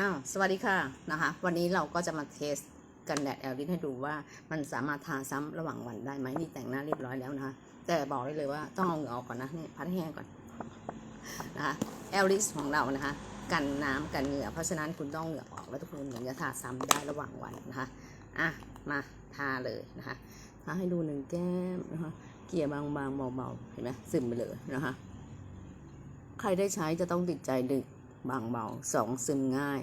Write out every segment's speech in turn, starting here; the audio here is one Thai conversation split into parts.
อ้าวสวัสดีค่ะนะคะ วันนี้เราก็จะมาเทสกันแดดแอลลิสให้ดูว่ามันสามารถทาซ้ำระหว่างวันได้ไหมนี่แต่งหน้าเรียบร้อยแล้วนะคะแต่บอกได้เลยว่าต้องเอาเหงื่อออกก่อนนะนี่พัดแห้งก่อนนะคะแอลลิสของเรานะคะ กันน้ำกันเหงื่อเพราะฉะนั้นคุณต้องเหงื่อออกแล้วทุกคนถึงจะทาซ้ำได้ระหว่างวันนะคะอะมาทาเลยนะคะทาให้ดูหนึ่งแก้มนะคะเกลี่ยบางๆเบาๆเห็นไหมซึมไปเลยนะคะใครได้ใช้จะต้องติดใจดึก บางเบาสองซึมง่าย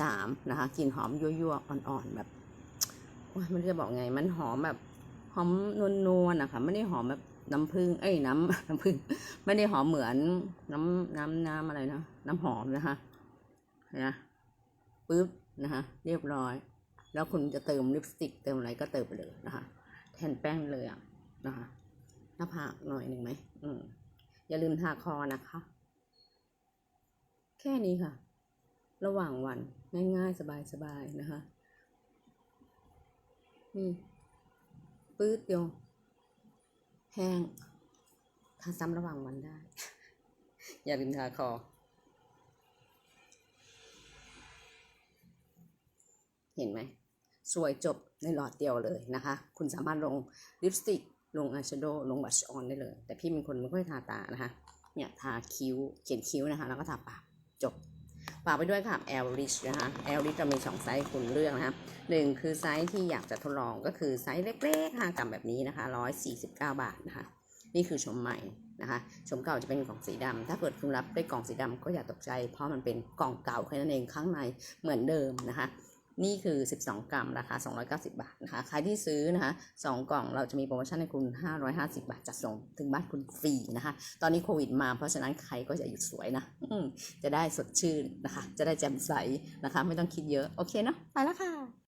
สามนะคะกลิ่นหอมยั่วๆอ่อนๆแบบโอ้ยมันจะบอกไง มันหอมแบบหอมนวลๆนะคะไม่ได้หอมแบบน้ำผึ้งเอ้ยน้ำน้ำผึ้งไม่ได้หอมเหมือนน้ำน้ำน้ำอะไรนะน้ำหอมนะคะนะปึ๊บนะคะเรียบร้อย แล้วคุณจะเติมลิปสติกเติมอะไรก็เติมไปเลยนะคะ แทนแป้งเลยอะนะคะหน้าผากหน่อยหนึ่งไหมอืมอย่าลืมทาคอนะคะ แค่นี้ค่ะ ระหว่างวันง่ายๆสบายๆนะคะนี่ปื๊ดเดียวแห้งทาซ้ำระหว่างวันได้ อย่าลืมทาคอเห็นไหม สวยจบในหลอดเดียวเลยนะคะ คุณสามารถลงลิปสติก ลงอายแชโดว์ลงบัชออนได้เลย แต่พี่เป็นคนไม่ค่อยทาตานะคะ เนี่ย ทาคิ้ว เขียนคิ้วนะคะ แล้วก็ทาปาก จบฝากไปด้วยค่ะ L Rich นะคะ L Rich จะมีสองไซส์ให้คุณเลือกนะคะหนึ่งคือไซส์ที่อยากจะทดลองก็คือไซส์เล็กๆหางกรัมแบบนี้นะคะ 149 บาทนะคะ นี่คือชมใหม่นะคะชมเก่าจะเป็นกล่องสีดำถ้าเกิดคุณรับได้กล่องสีดำก็อย่าตกใจ เพราะมันเป็นกล่องเก่าแค่นั้นเองข้างในเหมือนเดิมนะคะ นี่คือ 12 กรัมราคา 290 บาทนะคะ ใครที่ซื้อนะคะ2กล่องเราจะมีโปรโมชั่นให้คุณ 550 บาทจัดส่งถึงบ้านคุณฟรีนะคะ ตอนนี้โควิดมาเพราะฉะนั้นใครก็จะหยุดสวยนะจะได้สดชื่นนะคะ จะได้แจ่มใสนะคะ ไม่ต้องคิดเยอะ โอเคเนาะไปแล้วค่ะ